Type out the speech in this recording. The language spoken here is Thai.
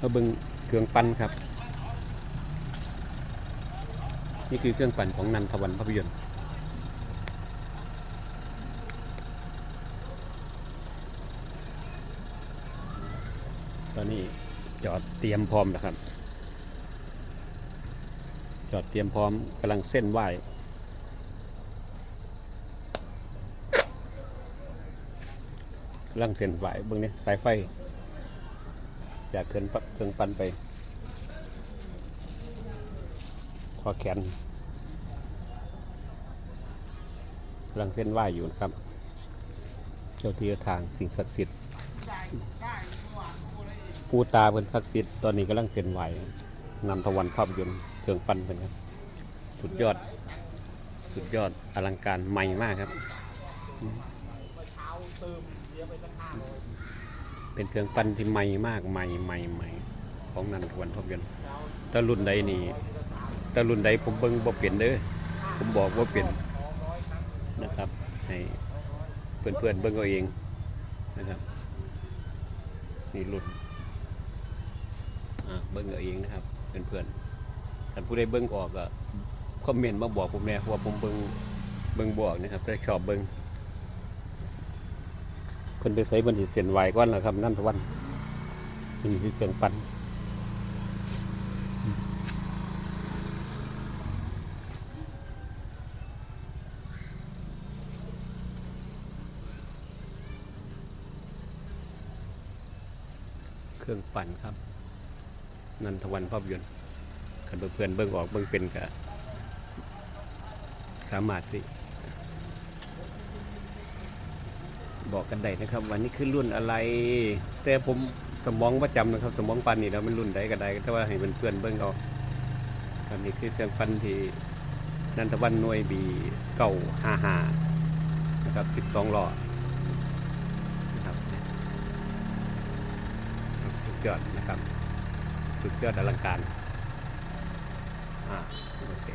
มาเบิ่งเครื่องปั้นครับ นี่คือเครื่องปั่นของนันทวันภาพยนตร์ตอนนี้จอดเตรียมพร้อมนะครับ จอดเตรียมพร้อมกำลังเส้นไหวกำลังเส้นไหวเบื้องนี้สายไฟ จากเครื่องเครื่องปั้นไปทอแขนกำลังเส้นไหวอยู่นะครับ เจ้าที่ทางสิ่งศักดิ์สิทธิ์ปูตาเป็นศักดิ์สิทธิ์ตอนนี้กำลังเส้นไหวนำทวันภาพยนตร์เครื่องปั้นเป็นครับ สุดยอด สุดยอดอลังการใหม่มากครับ เป็นเครื่องปั้นที่ใหม่มากใหม่ใหม่ใหม่ของนันทวนภาพยนต์ถ้ารุ่นใดนี่ถ้ารุ่นใดผมเบิ่งบ่เปลี่ยนเด้อผมบอกว่าเปลี่ยนนะครับให้เพื่อนๆเบิ่งเอาเองนะครับนี่รุ่นอ่าเบิ่งเอาเองนะครับเพื่อนๆถ้าผู้ใดเบิ่งออกก็คอมเมนต์มาบอกผมแน่ว่าผมเบิ่งเบิ่งบอกนะครับถ้าชอบเบิ่ง นไปใส่บันทิเส้นไหวก่อนละครับนั่นทวันนี่คือเครื่องปั่นเครื่องปั่นครับ นันทวันภาพยนตร์คันเพื่อนเบิ่งออกเบิ่งเป็นก็สามารถที่ บอกกันได้นะครับวันนี้คือรุ่นอะไร แต่ผมสมองประจำนะครับ สมองปันนี่แล้วมันรุ่นใดก็ได้แต่ว่าให้เพื่อนเบิ่งเขาครับนี่คือเครื่องปั้นที่นันทวันหน่วยบีเก้าห้าห้านะครับสิบสองหล้อนะครับสุดยอดนะครับ สุดยอดอลังการอ่าโอเค